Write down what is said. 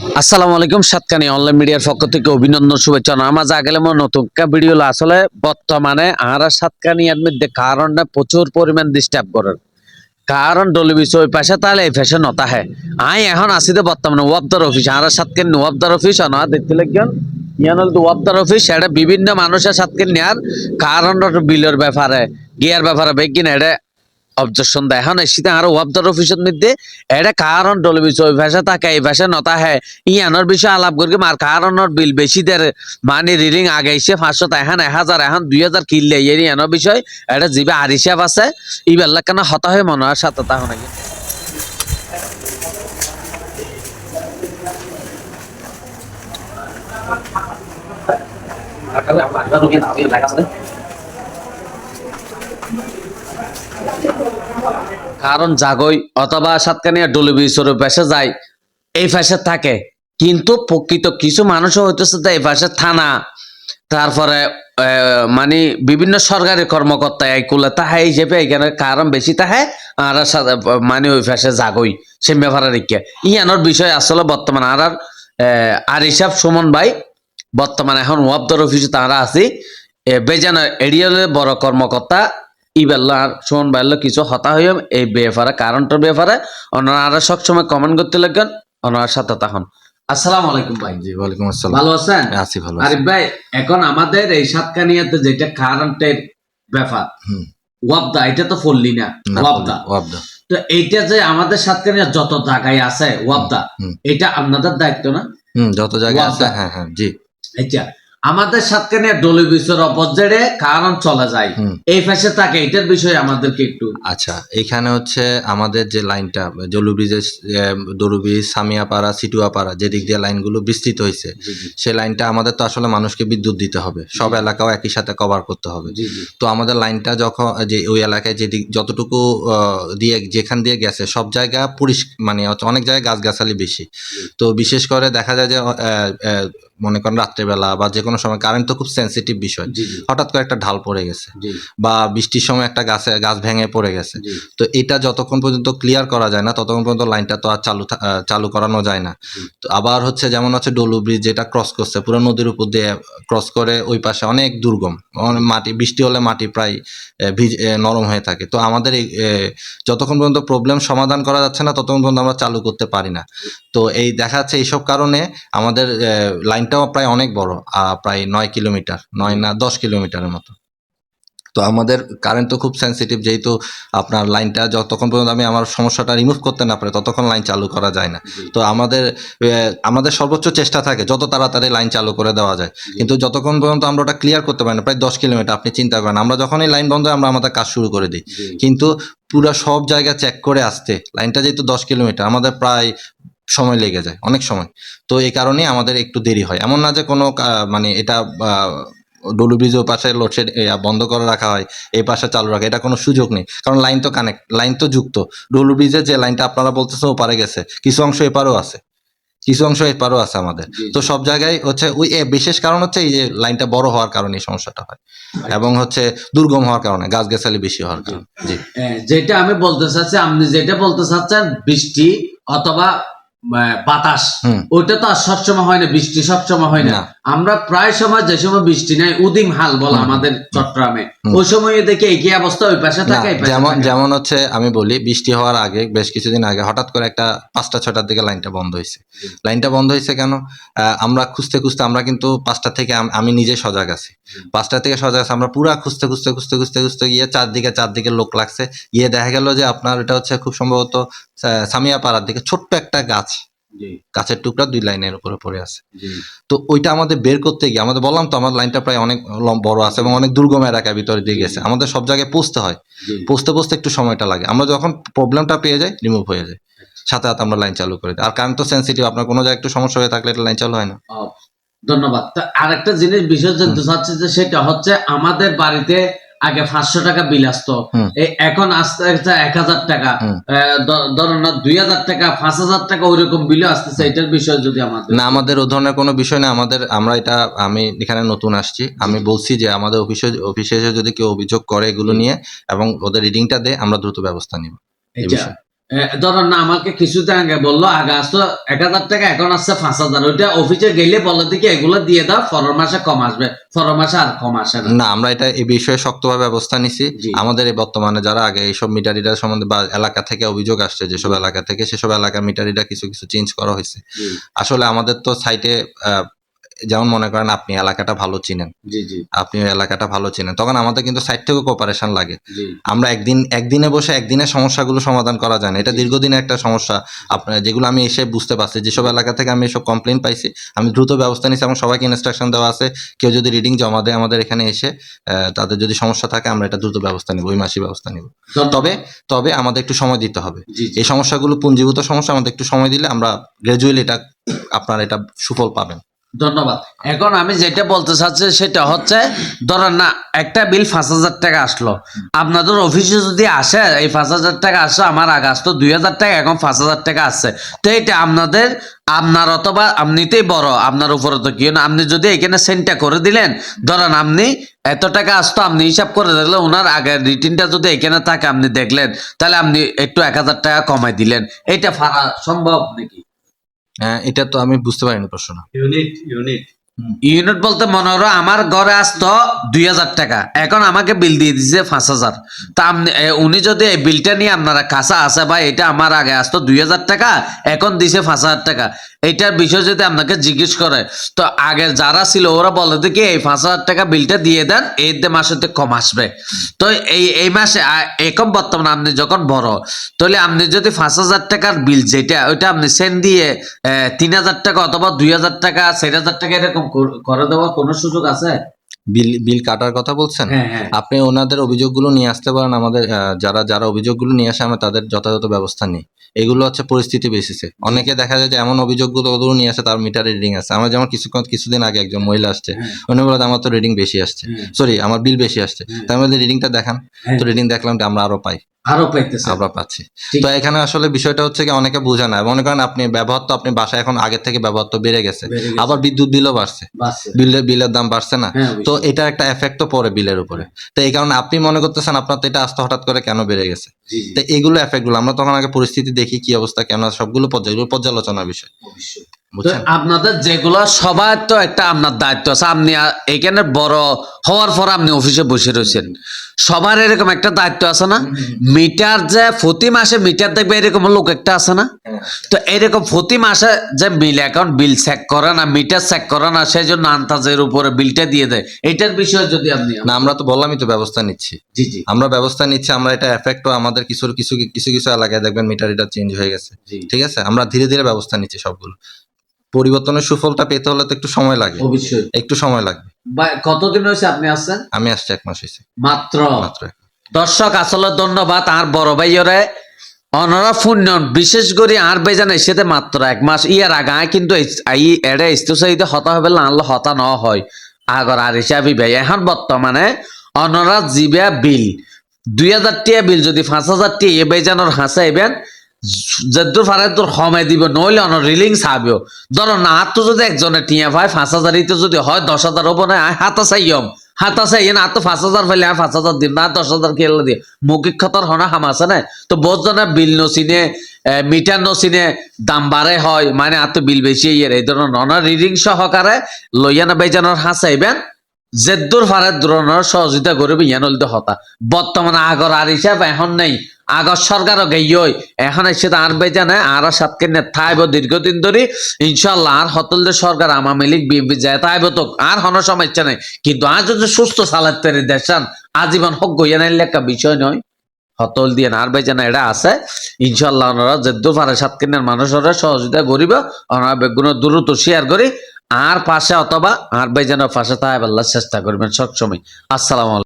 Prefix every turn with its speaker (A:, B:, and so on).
A: আসসালামু আলাইকুম সাতকানি অনলাইন মিডিয়ার পক্ষ থেকে অভিনন্দন, শুভেচ্ছা। আমার যা গেলে মো নতুন ভিডিও আসলে বর্তমানে আর সাতকানি মধ্যে কারণটা প্রচুর পরিমাণ ডিস্টার্ব করেন। কারণ ডলি বিষয় ওই পাশে তাহলে এই পাশে নতা হ্যাঁ। আই এখন আসি তো বর্তমানে ওয়াবদার অফিস আর সাতকানি ওয়াবদার অফিস অনা দেখতে লাগবেন ওয়াবদার অফিস এটা বিভিন্ন মানুষের সাথে নেয়ার কারণ বিলের ব্যাপারে, গিয়ার ব্যাপারে, বেগিন এটা অবজেকশন দেয়। এখন এসিতে আরও ওয়াবদার অফিসের মধ্যে এটা কারণ ডলে বিষয়। ওই ভাষা থাকে এই ভাষা নতা হ্যাঁ ইয়ানোর বিষয়ে আলাপ করি মার কারণর বিল বেশি দের। মানে রিলিং আগে এসে পাঁচশো এখন এক হাজার এখন দুই হাজার কিনলে এই ইয়ানোর বিষয়, এটা জিবে আর হিসাব আছে। ই বেলা কেন হতা হয়ে মনে হয় সাথে তা নাকি কারণ জাগই অথবা সাতকানিয়া ডলি বিচরের পাশে যায় এই পাশে থাকে। কিন্তু প্রকৃত কিছু মানুষও হইতেছে যে এই পাশে থানা। তারপরে মানে বিভিন্ন সরকারি কর্মকর্তা এই কুলে তাহে হিসেবে এখানে কারণ বেশি তাহে আর মানে ওই পাশে জাগই সে ব্যাপারে রেখে। ইয়ানোর বিষয় আসলে বর্তমান আর আর, আর হিসাব সুমন ভাই বর্তমানে এখন ওয়াবদর অফিসে তারা আছি। বেজানো এরিয়ালের বড় কর্মকর্তা আর সুমন বাইল্য কিছু হতা হইম এই ব্যাপারে কারণটার ব্যাপারে ওনারা সবসময় কমেন্ট করতে লাগবেন ওনার সাথে তখন আসসালামু আলাইকুম ভাই।
B: জি ওয়ালাইকুম আসসালাম।
A: ভালো আছেন?
B: আছি ভালো আছি।
A: আরিফ ভাই এখন আমাদের এই সাতকানিয়াতে যেটা কারেন্টের ব্যাপার ওয়াবদা এটা তো ফুললি না ওয়াবদা।
B: ওয়াবদা।
A: তো এইটা যে আমাদের সাতকানিয়া যত জায়গায় আছে ওয়াবদা। এটা আপনাদের দায়িত্ব না?
B: হুম যত জায়গায় আছে হ্যাঁ হ্যাঁ জি।
A: আচ্ছা আমাদের সাতকানিয়া ডলি বিশ্বর অপোজিটে কারণ চলে যায়। এই পাশে থাকে এটার বিষয়ে আমাদেরকে একটু
B: আচ্ছা এখানে হচ্ছে আমাদের যে লাইনটা জলু ব্রিজের দরু ব্রিজ সামিয়াপাড়া সিটুয়াপাড়া যেদিক দিয়ে লাইনগুলো বিস্তৃত হয়েছে সেই লাইনটা আমাদের তো আসলে মানুষকে বিদ্যুৎ দিতে হবে। সব এলাকাও একই সাথে কভার করতে হবে। তো আমাদের লাইনটা যখন যে ওই এলাকায় যেদিক যতটুকু দিয়ে যেখান দিয়ে গেছে সব জায়গা পরিষ মানে অনেক জায়গায় গাছগাছালি বেশি। তো বিশেষ করে দেখা যায় যে মনে করেন রাত্রেবেলা বা যে কোনো সময় কারেন্ট তো খুব সেন্সিটিভ বিষয়। হঠাৎ করে একটা ঢাল পড়ে গেছে বা বৃষ্টির সময় একটা গাছে গাছ ভেঙে পড়ে গেছে। তো এটা যতক্ষণ পর্যন্ত ক্লিয়ার করা যায় না ততক্ষণ পর্যন্ত লাইনটা তো আর চালু চালু করানো যায় না। তো আবার হচ্ছে যেমন হচ্ছে ডলু ব্রিজ যেটা ক্রস করছে পুরো নদীর উপর দিয়ে ক্রস করে ওই পাশে অনেক দুর্গম। মাটি বৃষ্টি হলে মাটি প্রায় নরম হয়ে থাকে। তো আমাদের এই যতক্ষণ পর্যন্ত প্রবলেম সমাধান করা যাচ্ছে না ততক্ষণ পর্যন্ত আমরা চালু করতে পারি না। তো এই দেখা যাচ্ছে এইসব কারণে আমাদের লাইনটাও প্রায় অনেক বড়। প্রায় নয় কিলোমিটার নয় না দশ কিলোমিটারের মতো। তো আমাদের কারেন্ট তো খুব সেন্সিটিভ যেহেতু আপনার লাইনটা যতক্ষণ পর্যন্ত আমি আমার সমস্যাটা রিমুভ করতে না পারি ততক্ষণ লাইন চালু করা যায় না। তো আমাদের আমাদের সর্বোচ্চ চেষ্টা থাকে যত তাড়াতাড়ি লাইন চালু করে দেওয়া যায়। কিন্তু যতক্ষণ পর্যন্ত আমরা ওটা ক্লিয়ার করতে পারি না প্রায় দশ কিলোমিটার আপনি চিন্তা করেন আমরা যখনই লাইন বন্ধ হয় আমরা আমাদের কাজ শুরু করে দিই। কিন্তু পুরো সব জায়গা চেক করে আসতে লাইনটা যেহেতু দশ কিলোমিটার আমাদের প্রায় সময় লেগে যায় অনেক সময়। তো এই কারণেই আমাদের একটু দেরি হয়। এমন না যে কোনো মানে এটা ডলু ব্রিজের পাশে লোডশেড বন্ধ করে রাখা হয় এই পাশে চালু রাখা এটা কোনো সুযোগ নেই। কারণ লাইন তো কানেক্ট লাইন তো যুক্ত। ডলু ব্রিজের যে লাইনটা আপনারা বলতেছেন ওপারে গেছে কিছু অংশ এপারও আছে। কিছু অংশ এপারও আছে আমাদের। তো সব জায়গায় হচ্ছে ওই বিশেষ কারণ হচ্ছে এই যে লাইনটা বড় হওয়ার কারণে এই সমস্যাটা হয়। এবং হচ্ছে দুর্গম হওয়ার কারণে গাছ গাছালি বেশি হওয়ার কারণে।
A: যেটা আমি বলতে চাচ্ছি আপনি যেটা বলতে চাচ্ছেন বৃষ্টি অথবা বাতাস। ওইটা তো আর সবসময় হয় না বৃষ্টি সবসময় হয় না। আমরা প্রায় সময় যে সময় বৃষ্টি নাই উদিম হাল বলা আমাদের চট্টগ্রামে। ওই সময় দেখি একই অবস্থা ওই পাশে থাকে
B: যেমন যেমন হচ্ছে আমি বলি বৃষ্টি হওয়ার আগে বেশ কিছুদিন আগে হঠাৎ করে একটা পাঁচটা ছটার দিকে লাইনটা বন্ধ হয়েছে। লাইনটা বন্ধ হয়েছে কেন? আমরা খুঁজতে খুঁজতে আমরা কিন্তু পাঁচটা থেকে আমি নিজে সজাগ আছি। পাঁচটা থেকে সজাগ আছি আমরা পুরা খুঁজতে খুঁজতে খুঁজতে খুঁজতে খুঁজতে গিয়ে চারদিকে চারদিকে লোক লাগছে। গিয়ে দেখা গেল যে আপনার এটা হচ্ছে খুব সম্ভবত আহ, সামিয়া পাড়ার দিকে ছোট্ট একটা গাছ
A: জি,
B: গাছের টুকরা দুই লাইনের উপরে পড়ে আছে। তো ওইটা আমাদের বের করতে গিয়ে আমাদের বললাম তো আমার লাইনটা প্রায় অনেক বড় আছে এবং অনেক দুর্গম এলাকার ভিতরে দিয়ে গেছে। আমাদের সব জায়গায় পৌঁছতে হয়।
A: জি।
B: পৌঁছতে পৌঁছতে একটু সময়টা লাগে। আমরা যখন প্রবলেমটা পেয়ে যাই রিমুভ হয়ে যায়। সাথে সাথে আমরা লাইন চালু করে দিই। আর কারেন্ট তো সেন্সিটিভ আপনার কোনো জায়গায় একটু সমস্যা হয়ে থাকলে এটা লাইন চালু হয় না।
A: ধন্যবাদ। তা আরেকটা জিনিস বিষয় জানতে চাচ্ছি যে সেটা হচ্ছে আমাদের বাড়িতে আগে পাঁচশো টাকা বিল আসতো। এখন আস্তে আস্তে এক হাজার টাকা। ধরেন না দুই হাজার টাকা পাঁচ হাজার টাকা ওইরকম বিল আসতেছে এটার বিষয় যদি আমাদের
B: না আমাদের ও ধরনের কোনো বিষয় না আমাদের আমরা এটা আমি এখানে নতুন আসছি। আমি বলছি যে আমাদের অফিসে অফিসে এসে যদি কেউ অভিযোগ করে এগুলো নিয়ে এবং ওদের রিডিংটা দেয় আমরা দ্রুত ব্যবস্থা নিব। এই বিষয়ে।
A: ধরেন না আমাকে কিছুদিন আগে বলল আগে আসতো এক হাজার টাকা এখন আসছে পাঁচ হাজার। ওইটা অফিসে গেলে বলে দিকে এগুলো দিয়ে দাও পরের মাসে কম আসবে। পরের মাসে আর কম আসে না।
B: না আমরা এটা এই বিষয়ে শক্তভাবে ব্যবস্থা নিছি। আমাদের এই বর্তমানে যারা আগে এইসব মিটার রিডার সম্বন্ধে বা এলাকা থেকে অভিযোগ আসছে যেসব এলাকা থেকে সেসব এলাকার মিটার রিডার কিছু কিছু চেঞ্জ করা হয়েছে। আসলে আমাদের তো সাইটে যেমন মনে করেন আপনি এলাকাটা ভালো চিনেন। আপনি এলাকাটা ভালো চিনেন। তখন আমাদের কিন্তু সাইড থেকে কোপারেশন লাগে। আমরা একদিন একদিনে বসে একদিনের সমস্যাগুলো সমাধান করা যায় না। এটা দীর্ঘদিনের একটা সমস্যা। আপনার যেগুলো আমি এসে বুঝতে পারছি যেসব এলাকা থেকে আমি এসব কমপ্লেন পাইছি আমি দ্রুত ব্যবস্থা নিচ্ছি এবং সবাইকে ইনস্ট্রাকশন দেওয়া আছে। কেউ যদি রিডিং জমা দেয় আমাদের এখানে এসে আহ, তাদের যদি সমস্যা থাকে আমরা এটা দ্রুত ব্যবস্থা নিব ওই মাসিক ব্যবস্থা নিব। তবে তবে আমাদের একটু সময় দিতে হবে। এই সমস্যাগুলো পুঞ্জীভূত সমস্যা আমাদের একটু সময় দিলে আমরা গ্রাজুয়ালি এটা আপনার এটা সুফল পাবেন।
A: ধন্যবাদ। এখন আমি যেটা বলতে চাচ্ছি সেটা হচ্ছে, ধরেন না, একটা বিল পাঁচ হাজার টাকা আসলো। আপনাদের অফিসে যদি আসে, এই পাঁচ হাজার টাকা আসলো আমার আগে আসতো দুই হাজার টাকা, এখন পাঁচ হাজার টাকা আসছে। তো এটা আপনাদের, আপনার অথবা আপনিতেই বড়, আপনার উপরে তো কি আপনি যদি এখানে সেন্টটা করে দিলেন, ধরেন আপনি এত টাকা আসতো, আপনি হিসাব করে দেখলেন, ওনার আগের রিটিনটা যদি এখানে থাকে, আপনি দেখলেন, তাহলে আপনি একটু এক হাজার টাকা কমাই দিলেন। এটা ফারা সম্ভব নাকি?
B: এটা তো আমি বুঝতে পারিনি প্রশ্ন
C: ইউনিট ইউনিট
A: ইউনিট বলতে মনে হলো আমার ঘরে আসতো দুই হাজার টাকা। এখন আমাকে বিল দিয়ে দিছে পাঁচ হাজার। তা আপনি উনি যদি এই বিলটা নিয়ে আপনারা কাঁচা আছে ভাই, এটা আমার আগে আসতো দুই হাজার টাকা, এখন দিছে পাঁচ হাজার টাকা। এটার বিষয় যদি আপনাকে জিজ্ঞেস করে, তো আগে যারা ছিল ওরা বলে কি, এই পাঁচ হাজার টাকা বিলটা দিয়ে দেন দে মাসেতে কম আসবে। তো এই এই মাসে এখন বর্তমানে আপনি যখন বড়, তাহলে আপনি যদি পাঁচ হাজার টাকার বিল যেটা, ওইটা আপনি সেন্ড দিয়ে তিন হাজার টাকা অথবা দুই হাজার টাকা, চার হাজার টাকা এরকম কর- দেওয়ার কোনো সুযোগ আছে?
B: বিল বিল কাটার কথা বলছেন?
A: হ্যাঁ হ্যাঁ।
B: আপনি ওনাদের অভিযোগগুলো নিয়ে আসতে পারেন আমাদের যারা যারা অভিযোগগুলো নিয়ে আসে আমরা তাদের যথাযথ ব্যবস্থা নিই। এগুলো হচ্ছে পরিস্থিতি বেসিসে অনেকে দেখা যায় যে এমন অভিযোগগুলো ওগুলো নিয়ে আসে তার মিটার রিডিং আছে। আমার যেমন কিছুক্ষণ কিছুদিন আগে একজন মহিলা আসছে
A: হ্যাঁ।
B: উনি বলে আমার তো রিডিং বেশি আসছে। সরি আমার বিল বেশি আসছে। তার মধ্যে রিডিংটা দেখান। তো রিডিং দেখলাম যে আমরা আরও পাই।
A: আরও পাইতেছে।
B: আমরা পাচ্ছি। তো এখানে আসলে বিষয়টা হচ্ছে কি অনেকে বোঝে না মনে করেন আপনি ব্যবহার তো আপনি বাসায় এখন আগের থেকে ব্যবহার তো বেড়ে গেছে আবার বিদ্যুৎ বিলও বাড়ছে। বিলের বিলের দাম বাড়ছে না।
A: হ্যাঁ,
B: তো। এটা একটা এফেক্ট তো পড়ে বিলের উপরে। তো এই কারণে আপনি মনে করতেছেন আপনার তো এটা আস্তে হঠাৎ করে কেন বেড়ে গেছে? তো এগুলো এফেক্টগুলো আমরা তখন আগে পরিস্থিতি দেখি কি অবস্থা কেন সবগুলো পর্যায় এগুলো পর্যালোচনার বিষয়।
A: আপনাদের যেগুলো সবার তো একটা আপনার দায়িত্ব আছে। আপনি এখানে বড় হওয়ার পর আপনি অফিসে বসে রয়েছেন। সবার এরকম একটা দায়িত্ব আছে না? মিটার যে প্রতি মাসে মিটার দেখবে এরকম লোক একটা আছে না? তো এরকম প্রতি মাসে যে বিল অ্যাকাউন্ট বিল চেক করে না মিটার চেক করে না সেই জন্য আন্তাজের উপরে বিলটা দিয়ে দেয়। এটার বিষয়ে যদি আপনি
B: না আমরা তো বললামই তো ব্যবস্থা নিচ্ছি।
A: জি জি।
B: আমরা ব্যবস্থা নিচ্ছি আমরা এটা এফেক্ট আমাদের কিছু কিছু কিছু কিছু এলাকায় দেখবেন মিটার এটা চেঞ্জ হয়ে গেছে। ঠিক আছে? আমরা ধীরে ধীরে ব্যবস্থা নিচ্ছি সবগুলো। পরিবর্তনের সুফলটা পেতে হলে তো একটু সময় লাগে।
A: অবশ্যই।
B: একটু সময় লাগবে।
A: কতদিন হয়েছে আপনি আসছেন
B: আমি আসছি এক মাস হয়েছে।
A: মাত্র?
B: মাত্র।
A: দর্শক আসলে ধন্যবাদ আর বড় ভাইয়রে। অনরা পুণ্যন বিশেষ করে আর বেজান এসেতে মাত্র এক মাস। ইয়ার আগে কিন্তু এড়ে ইস্তুসাইতে হতা হবে আনলে হতা ন হয়। আগর আর হিসাবই ভাই। এখন বর্তমানে অনরা জিবা বিল। দুই হাজার টিয়া বিল যদি পাঁচ হাজার টিয়া এ বেজানোর হাসা এবেন যদ্দুর ফারে তোর সময় দিব, নইলে অন রিলিং চাবিও। ধরো না তো যদি একজনে টিয়া পায়, পাঁচ হাজার ইতে যদি হয়, দশ হাজার হব না? হাতা চাইম হাতা চাই না তো পাঁচ হাজার পাইলে আর পাঁচ হাজার দিন না দশ হাজার খেলে দিয়ে মৌখিক খতর হনা হাম আছে না? তো জনে বিল নচিনে মিটার নচিনে দাম বাড়ে হয় মানে আর তো বিল বেশি ইয়ে এই ধরনের নন রিডিং সহকারে লইয়ানা বেজানোর হাসাইবেন জেদ্দুর ফারে ধরনের সহযোগিতা করবে ইয়ান হতা। বর্তমানে আগর আর হিসাব এখন নেই। আগর সরকারও গেই এখন এসে তো আর বেজানে আর সাতকে নে থাইব দীর্ঘদিন ধরে। ইনশাল্লাহ আর হতল সরকার, আওয়ামী লীগ, বিএনপি যায় তাইব তো, আর হন সমস্যা নেই। কিন্তু আজ যদি সুস্থ চালাতে দেশান আজীবন হক গইয়া নাইলে একটা বিষয় নয়। হতল দিয়ে আর বেজানে এটা আছে। ইনশাল্লাহ ওনারা যেদ্দু পারে সাতকিনের মানুষরা সহযোগিতা করিব, ওনারা বেগুনো দ্রুত শেয়ার করি। আর পাশে অথবা আর বেজানের পাশে তাই চেষ্টা করবেন সবসময়। আসসালামু